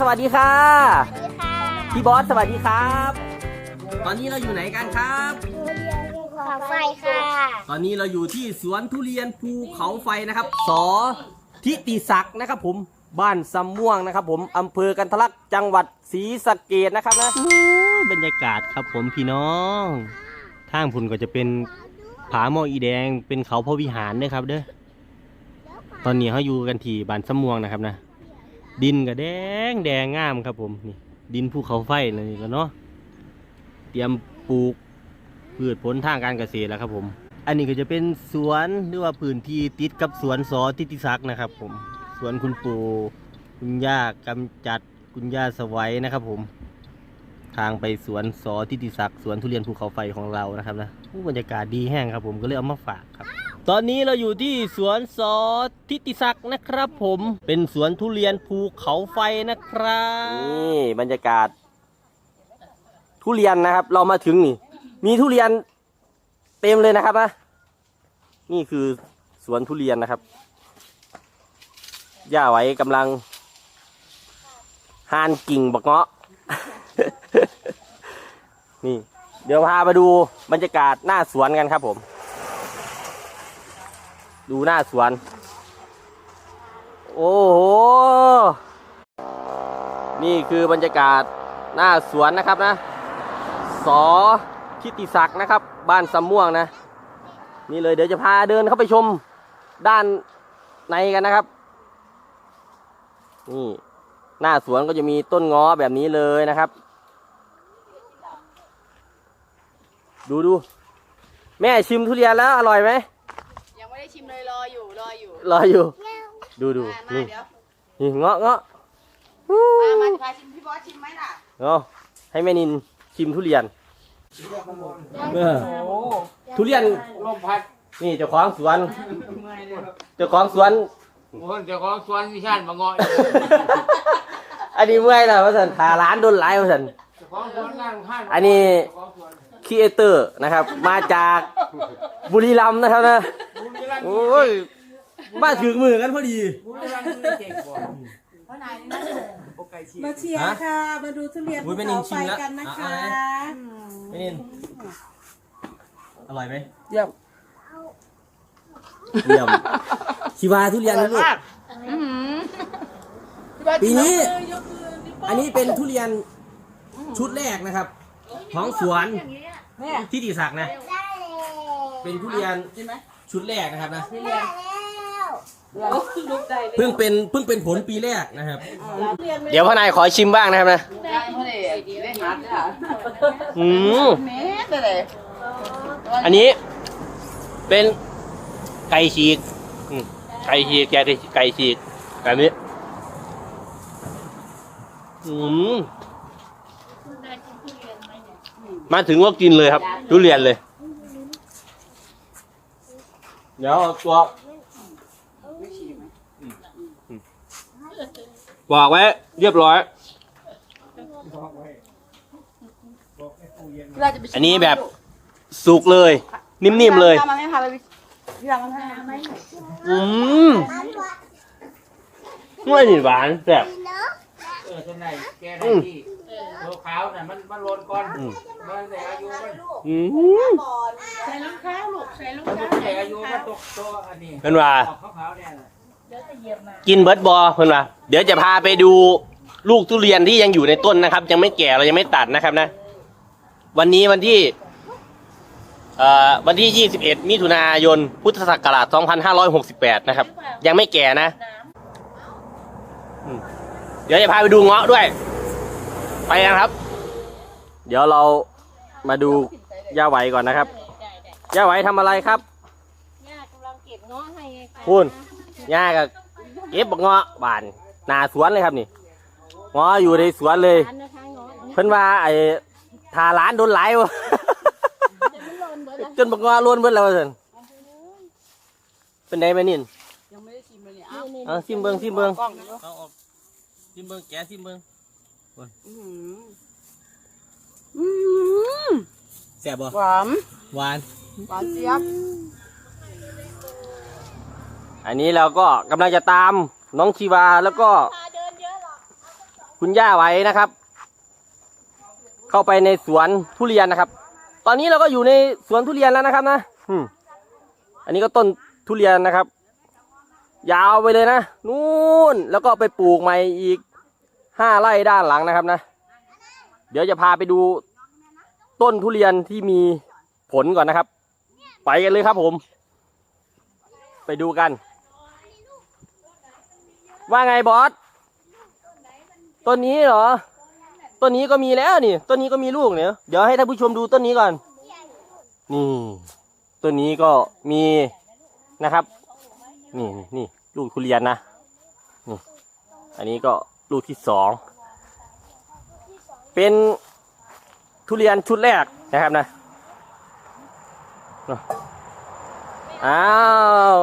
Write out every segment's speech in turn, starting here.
สวัสดีค่ะ สวัสดีค่ะพี่บอสสวัสดีครับ ตอนนี้เราอยู่ไหนกันครับทุเรียนภูเขาไฟค่ะตอนนี้เราอยู่ที่สวนทุเรียนภูเขาไฟนะครับ สอทิติศักดิ์นะครับ ผมบ้านสำม่วงนะครับ ผมอำเภอกันทะลักจังหวัดศรีสะเกดนะครับนะบรรยากาศครับผมพี่น้องทางพุ่นก็จะเป็นผาหมออีแดงเป็นเขาพระวิหารเด้อครับเด้อตอนนี้เขาอยู่กันที่บ้านสำม่วงนะครับนะ ดินก็แดงแดงงามครับผมนี่ดินภูเขาไฟเลยนี่แล้วเนาะเตรียมปลูกพืชผลทางการเกษตรแล้วครับผม อันนี้ก็จะเป็นสวนหรือว่าพื้นที่ติดกับสวนสอทิติศักดิ์นะครับผมสวนคุณปู่คุณย่ากำจัดคุณย่าสวัยนะครับผม ทางไปสวนสอทิติศักดิ์สวนทุเรียนภูเขาไฟของเรานะครับนะบรรยากาศดีแห้งครับผมก็เลยเอามาฝากครับ ตอนนี้เราอยู่ที่สวนสอทิติศักดิ์นะครับ ผมเป็นสวนทุเรียนภูเขาไฟนะครับนี่บรรยากาศ ทุเรียนนะครับ เรามาถึงนี่ มีทุเรียนเต็มเลยนะครับนะนี่คือสวนทุเรียนนะครับย่าไว้กำลังหานกิ่งบักเงาะ นี่ เดี๋ยวพามาดูบรรยากาศหน้าสวนกันครับผม ดูหน้าสวน โอ้โห นี่คือบรรยากาศหน้าสวนนะครับนะ สอทิติศักดิ์นะครับ บ้านสำม่วงนะ นี่เลยเดี๋ยวจะพาเดินเข้าไปชมด้านในกันนะครับ นี่หน้าสวนก็จะมีต้นง้อแบบนี้เลยนะครับ ดูดู แม่ชิมทุเรียนแล้วอร่อยไหม ยังไม่ได้ชิมเลยรออยู่ รออยู่รออยู่ ดูดูมามานี่เดี๋ยวนี่เงาะเงาะมามาจะพาชิมพี่บอสชิมไหมล่ะเอาให้แม่นินชิมทุเรียนเออทุเรียนลมพัดนี่เจ้าของสวนเมื่อยเลยเจ้าของสวนคนเจ้าของสวนวิชาญมาเงาะอันนี้เมื่อยแล้วว่าสันขาร้านโดนไล่ว่าสันเจ้าของสวนงานข้างอันนี้เจ้าของสวนครีเอเตอร์นะครับ มาจากบุรีรัมย์นะครับนะบุรีรัมย์โอ้ย มาถึงมือกันพอดีบุรีรัมย์มือเก่งกว่าเพราะนายนี่นะโอไก่ชีมาเชียร์ค่ะ มาดูทุเรียนอุ๊ภูยไม่นินเขาชิไฟมแล้วกันนะคะเอาอะไร ไม่นินอร่อยไหมเยี่ยมเยี่ยมชิวาทุเรียนนะลูก ปีนี้ อันนี้เป็นทุเรียนชุดแรกนะครับ ของสวนที่ติศักดิ์นะได้เลยเป็นทุเรียนชุดแรกนะครับนะได้แล้วเพิ่งเป็นเพิ่งเป็นผลปีแรกนะครับเดี๋ยวพ่อนายขอชิมบ้างนะครับนะได้เพราะเลยดีได้หัดค่ะอืมเมสเลยอันนี้ เป็นไก่ฉีกอืมไก่ฉีกแกไก่ฉีกแบบนี้อืมมาถึงก็กินเลยครับทุเรียนเลย เดี๋ยวเอาตัว วางไว้เรียบร้อยเราจะไปชิมอันนี้แบบ สุกเลย นิ่มๆเลย พี่รามาไม่พาไปพี่รามาไม่พาไปอืมไม่หวานแซ่บ เออต้นไหนแกไหนที่ตัวขาวน่ะมันมันโลนก่อนอืม มันแต่อายุมันอืมใส่รองเท้าลูกใส่รองมันเท้าแต่อายุมันตกตัวอันนี้เพิ่นว่าออกขาวๆเนี่ยน่ะ กินเบิร์ดบอเพิ่นว่าเดี๋ยวจะพาไปดูลูกทุเรียนที่ยังอยู่ในต้นนะครับ ยังไม่แก่เรายังไม่ตัดนะครับนะ วันนี้วันที่เอ่อวันที่ 21 มิถุนายน พุทธศักราช 2568 นะครับ ยังไม่แก่นะอืมเดี๋ยวจะพาไปดูเงาะด้วย ไปกันครับ เดี๋ยวเรามาดูย่าไหวก่อนนะครับย่าไหวทำอะไรครับย่ากำลังเก็บเงาะให้ไงคะ คุณย่ากับเก็บบักเงาะบานหนาสวนเลยครับนี่เงาะอยู่ในสวนเลย อันนะคะเงาะเพิ่นว่าไอ้ทาร้านโดนไหลายวะจะไม่หล่นเบิดละจนบักเงาะล้วนเบิดแล้วว่าซั่นเป็นไดแม่นิน ยังไม่ได้ชิมเลยเนี่ยอ้าวนี่เอาซิมเบิงซิมเบิงกล้องอยู่เอาออกซิมเบิงแกะซิมเบิงอืมแซ่บบ่หวานหวานหวานเจี๊ยบ อันนี้เราก็กำลังจะตามน้องชีวาแล้วก็เดินเยอะหรอกคุณย่าไว้นะครับ เข้าไปในสวนทุเรียนนะครับ ตอนนี้เราก็อยู่ในสวนทุเรียนแล้วนะครับนะอืมอันนี้ก็ต้นทุเรียนนะครับ ยาวไปเลยนะนู่นแล้วก็ไปปลูกใหม่อีกห้าไร่ด้านหลังนะครับนะ เดี๋ยวจะพาไปดูต้นทุเรียนที่มีผลก่อนนะครับ ไปกันเลยครับผม ไปดูกัน ว่าไงบอสต้นนี้เหรอ ต้นนี้ก็มีแล้วนี่ ต้นนี้ก็มีลูกเนี่ย เดี๋ยวให้ท่านผู้ชมดูต้นนี้ก่อน นี่ ต้นนี้ก็มีนะครับ นี่นี่นี่ลูกทุเรียนนะ นี่ อันนี้ก็ลูกที่สอง เป็นทุเรียนชุดแรกนะครับนะเอะอ้าว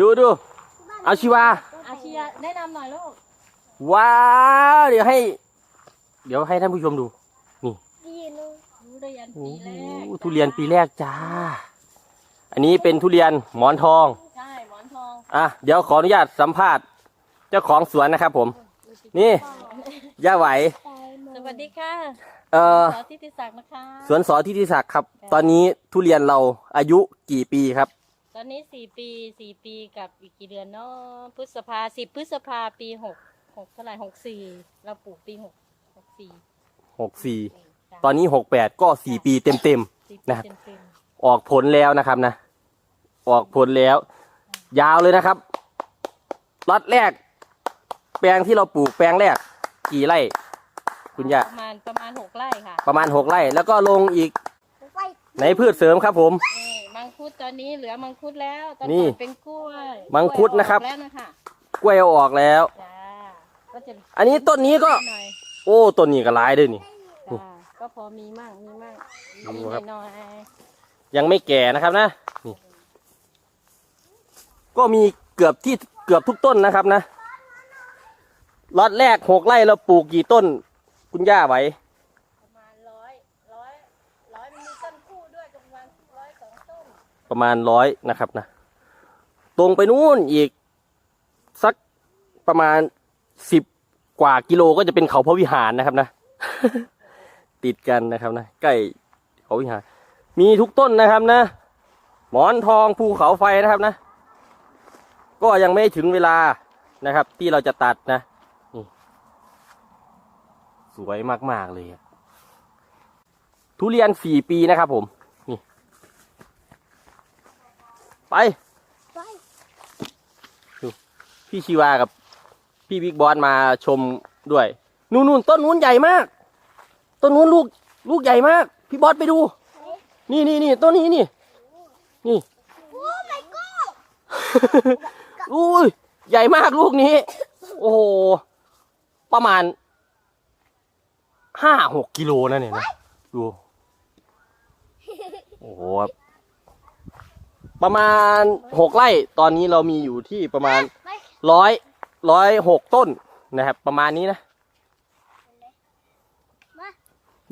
ดูดูเอาชีวาอาเชียแนะนำหน่อยลูกว้าวเดี๋ยวให้ เดี๋ยวให้ท่านผู้ชมดูดีลูกทุเรียนโอ้ปีแรกโหทุเรียนปีแรกจ้า อันนี้เป็นทุเรียนหมอนทองใช่หมอนทองอะเดี๋ยวขออนุญาตสัมภาษณ์ เจ้าของสวนนะครับผม นี่ย่าไหวสวัสดีค่ะเอ่อสอทิติศักดิ์นะคะสวนสอที่ทิศักดิ์ครับ ตอนนี้ทุเรียนเราอายุกี่ปีครับ ตอนนี้สี่ปีสี่ปีกับอีกกี่เดือนเนาะพฤษภาสิบพฤษภาปีหกหกเท่าไหร่หกสี่เราปลูกปีหกหกสี่หกสี่ตอนนี้หกแปดก็สี่ปีเต็มเต็มสี่ปีนะครับ เต็มเต็มๆออกผลแล้วนะครับนะ ออกผลแล้ว ยาวเลยนะครับล็อตแรก แปลงที่เราปลูกแปลงแรก กี่ไร่คุณย่าประมาณประมาณหกไร่ค่ะประมาณหกไร่ แล้วก็ลงอีกในพืชเสริมครับผมนี่มัง คุดตอนนี้เหลือมังคุดแล้วตอนนี่ก่อนเป็นกล้วยมังคุดนะครับ กล้วยออกแล้วนะคะกล้วยเอาออกแล้ว จ้าก็จะอันนี้ต้นนี้ก็ หน่อยโอ้ต้นนี้ก็ร้ายด้วยนี่ จ้าก็พอมีมั่งมีมั่งดูมีครับ หน่อยยังไม่แก่นะครับนะนี่ก็มีเกือบที่เกือบทุกต้นนะครับนะล็อตแรกหกไร่เราปลูกกี่ต้น คุณย่าไว้ ๆประมาณร้อยร้อยร้อยมันมีต้นคู่ด้วยประมาณร้อยสองต้น ประมาณร้อยนะครับนะ ตรงไปนู่นอีกสักประมาณสิบกว่ากิโลก็จะเป็นเขาพระวิหารนะครับนะ ติดกันนะครับนะใกล้เขาวิหาร มีทุกต้นนะครับนะ หมอนทองภูเขาไฟนะครับนะ ก็ยังไม่ถึงเวลานะครับ ที่เราจะตัดนะสวยมาก ๆ เลย ทุเรียนสี่ปีนะครับผม นี่ไปดูพี่ชีวากับ พี่บิ๊กบอสมาชมด้วย นู่นนู่นต้นนู้นใหญ่มาก ต้นนู้นลูกลูกใหญ่มาก พี่บอสไปดู นี่นี่นี่ต้นนี้นี่นี่โอ้ my god อุ้ยใหญ่มากลูกนี้ โอ้โหประมาณห้าหกกิโลนะเนี่ยนะดูโอ้โหครับ ประมาณหกไร่ตอนนี้เรามีอยู่ที่ประมาณร้อยร้อยหกต้นนะครับ ประมาณนี้นะ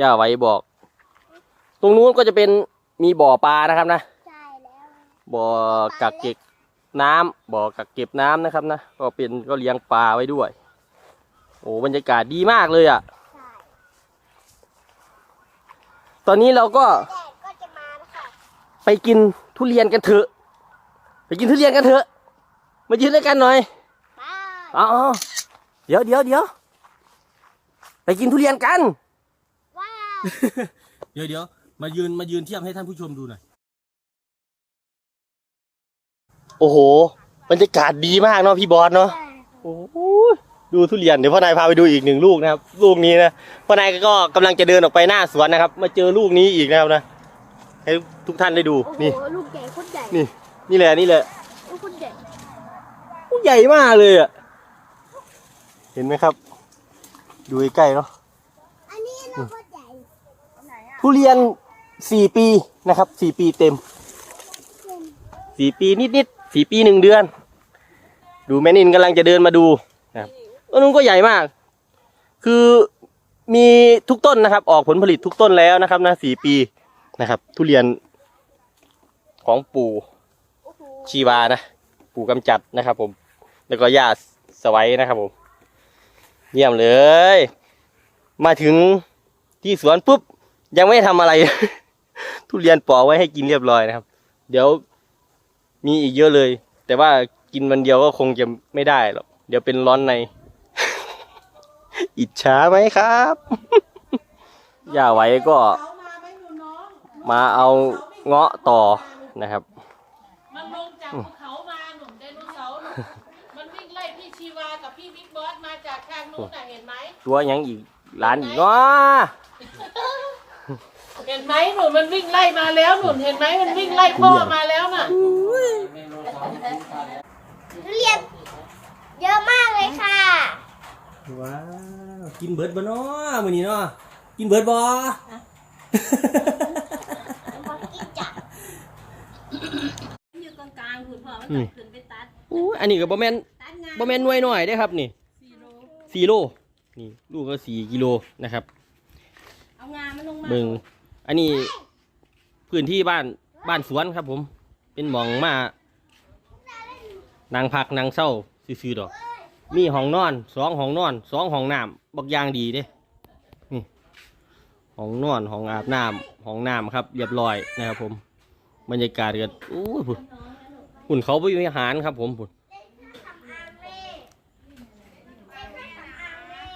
ย่าไว้บอก ตรงนู้นก็จะเป็นมีบ่อปลานะครับนะบ่อกักเก็บน้ำบ่อกักเก็บน้ำนะครับนะก็เป็นก็เลี้ยงปลาไว้ด้วย โอ้บรรยากาศดีมากเลยอะตอนนี้เราก็ไปกิน ทุเรียนกันเถอะ ไปกินทุเรียนกันเถอะ มายืนด้วยกันหน่อยอ๋อเดี๋ยวเดี๋ยวเดี๋ยวไปกินทุเรียนกัน เดี๋ยวเดี๋ยวมายืนมายืนเทียบให้ท่านผู้ชมดูหน่อย โอ้โหบรรยากาศดีมากเนาะพี่บอสเนาะโอ้โหดูทุเรียนเดี๋ยวพ่อนายพาไปดูอีกหนึ่งลูกนะครับ ลูกนี้นะพ่อนายก็กำลังจะเดินออกไปหน้าสวนนะครับ มาเจอลูกนี้อีกนะครับนะ ให้ทุกท่านได้ดูนี่ลูกใหญ่โคตรใหญ่นี่นี่แหละนี่แหละลูกโคตรใหญ่ลูกใหญ่มากเลยอะเห็นไหมครับ ดูใกล้ๆเนาะอันนี้ลูกโคตรใหญ่ทุเรียนสี่ปีนะครับสี่ปีเต็มสี่ปีนิดๆสี่ปีหนึ่งเดือน ดูแม่นินกำลังจะเดินมาดูนะครับต้นนู้นก็ใหญ่มาก คือมีทุกต้นนะครับ ออกผลผลิตทุกต้นแล้วนะครับนะสี่ปี นะครับ ทุเรียนของปู่ชีวานะ ปู่กำจัดนะครับ ผม แล้วก็ย่าสไว้นะครับผม เยี่ยมเลย มาถึงที่สวนปุ๊บ ยังไม่ทำอะไร ทุเรียนปอกไว้ให้กินเรียบร้อยนะครับ เดี๋ยวมีอีกเยอะเลย แต่ว่ากินวันเดียวก็คงจะไม่ได้หรอกเดี๋ยวเป็นร้อนใน อิจฉาไหมครับย่าไว้ก็ มาเอาเงาะต่อนะครับ มันลงจากภูเขามาหนุ่มไดโนเสาร์หนุ่มมันวิ่งไล่พี่ชีวากับพี่บิ๊กบอสมาจากทางนู้นน่ะเห็นไหม ตัวหยังอีกร้านอีกเนาะเห็นไหมหนุ่มมันวิ่งไล่มาแล้วหนุ่มเห็นไหมมันวิ่งไล่พ่อมาแล้วน่ะทุเรียนเยอะมากเลยค่ะ ว้าว กินเบิร์ดบ่เนาะมื้อนี้เนาะกินเบิร์ดบ่ อยู่ตรงกลางคุณพ่อมั นอืมขึ้นไปตัดอู้อันนี้ก็บ่แม่นตัดงานบ่แม่นหน่วยน้อยเด้อครับนี่4โลนี่ลูกก็4กิโลนะครับเอางานมันลงมาเบิ่งอันนี้พื้นที่บ้านบ้านสวนครับผม เป็นหมองมานางพักนางเศร้าซื่อๆดอก มีห้องนอนสองห้องนอนสองห้องน้ำบักอย่างดีเด้นี่ห้องนอนห้องอาบน้ำห้องน้ำครับ เรียบร้อยนะครับผม บรรยากาศก็อู้ยพุ่น หุ่นเขาบริหารครับ ผมพุ่น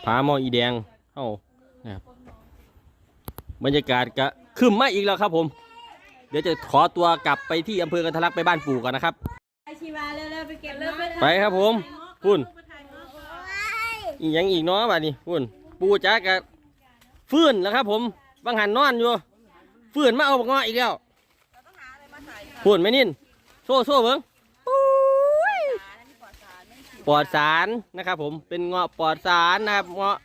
ผาหมออีแดงเอ้านะครับบรรยากาศก็ขึ้นมาอีกแล้วครับผม เดี๋ยวจะขอตัวกลับไปที่อำเภอกันทะลักไปบ้านปู่ก่อนนะครับ ไปชีวาเร็วๆไปเก็บเร็วไปครับผมพุ่นอีกยังอีกเนาะบัดนี้พุ่นปู่จักกะฟื้นแล้วครับ ผมบางหันนอนอยู่ฟื้นมาเอาบักงาะอีกแล้วพุ่นไม่นิน โซ่โซ่เบิ้งปุ้ยปลอดสารนะครับผมเป็นเงาะปลอดสารนะครับเงาะ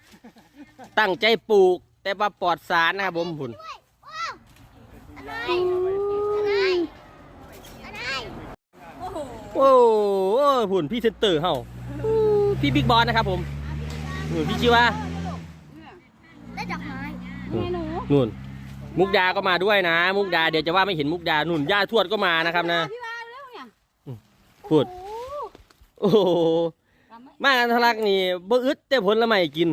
ตั้งใจปลูก แต่ว่าปลอดสารนะครับผมพุ่นโอ้โหพุ่นพี่เซนเตอร์เฮาพี่บิ๊กบอลนะครับผมนู่นพี่ชิวาได้ดอกไม้นู่นมุกดาก็มาด้วยนะ มุกดาเดี๋ยวจะว่าไม่เห็นมุกดานุ่นย่าทวดก็มานะครับนะ พูด โอ้โหมากันทะลักนี่บ่อึดแต่ผลละไม่กิน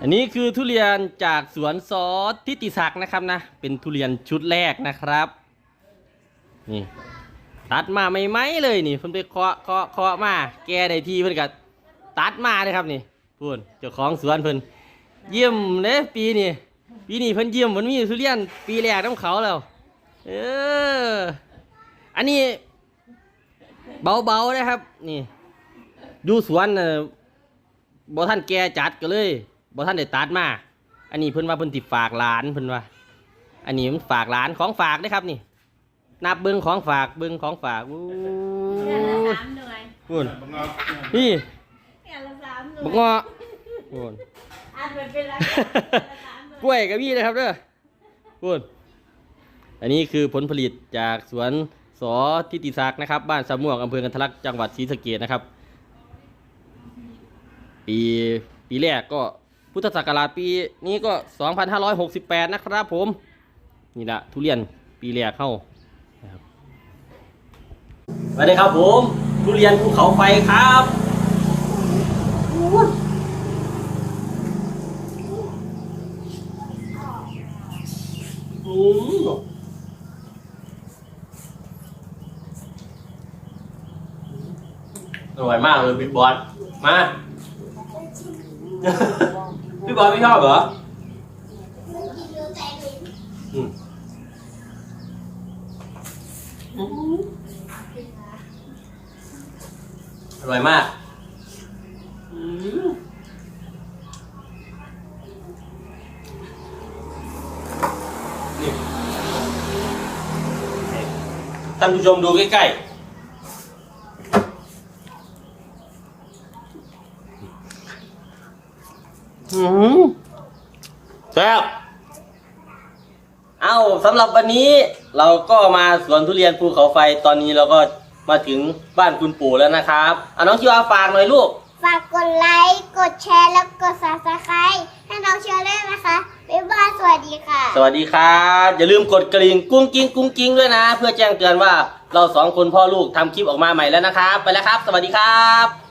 อันนี้คือทุเรียนจากสวนซอสทิติศักดิ์นะครับนะ เป็นทุเรียนชุดแรกนะครับ นี่ ตัดมาไม่ไหมเลยนี่เพิ่นไปเคาะเคาะเคาะมา แกได้ทีเพิ่นก็ตัดมาเลยครับนี่พูดเจ้าของสวนเพิ่นเยี่ยมเลยปีนี้ปีนี้เพิ่นเยี่ยมมันมีทุเรียนปีแรกน้ำเขาแล้ว เออ อันนี้ เบาๆนะครับ นี่อยู่สวนน่ะบ่ท่านแกจัดก็เลยบ่ท่านได้ตัดมา อันนี้เพิ่นว่าเพิ่นติฝากหลานเพิ่นว่า อันนี้มันฝากหลานของฝากเด้อครับนี่ นับเบิ้งของฝากเบิ้งของฝากอู้ๆอย่างละสามหน่วยพูนนี่อย่างละสามหน่บัวกยเงาะพูนอันเป็นเป็นละอย่างละสามหน่วยกล้วยกับพี่นะครับเด้อพูดอันนี้คือผลผลิตจากสวน สอทิติศักดิ์นะครับ บ้านสามม่วงอำเภอกันทลักจังหวัดศรีสะเกษนะครับ ปีปีแรกก็พุทธศักราชปีนี้ก็ 2568 นะครับผม นี่ละทุเรียนปีแรกเข้าสวัสดีครับผม ทุเรียนภูเขาไฟครับอืม ร่อยมากเลยบิ๊กบอสมา พี่บอสไม่ชอบเหรออร่อยมากท่านผู้ชมดูใกล้ๆ แซ่บเอาสำหรับวันนี้เราก็มาสวนทุเรียนภูเขาไฟตอนนี้เราก็มาถึงบ้านคุณปู่แล้วนะครับเอาน้องชิวาฝากหน่อยลูก ฝากกดไลค์ กดแชร์ แล้วกด subscribe ให้น้องเชียร์ด้วยนะคะ บ๊ายบาย สวัสดีดีค่ะ สวัสดีครับ อย่าลืมกดกระดิ่งกุ้งกิ้งกุ้งกิ้งด้วยนะ เพื่อแจ้งเตือนว่าเราสองคนพ่อลูกทำคลิปออกมาใหม่แล้วนะครับ ไปแล้วครับ สวัสดีครับ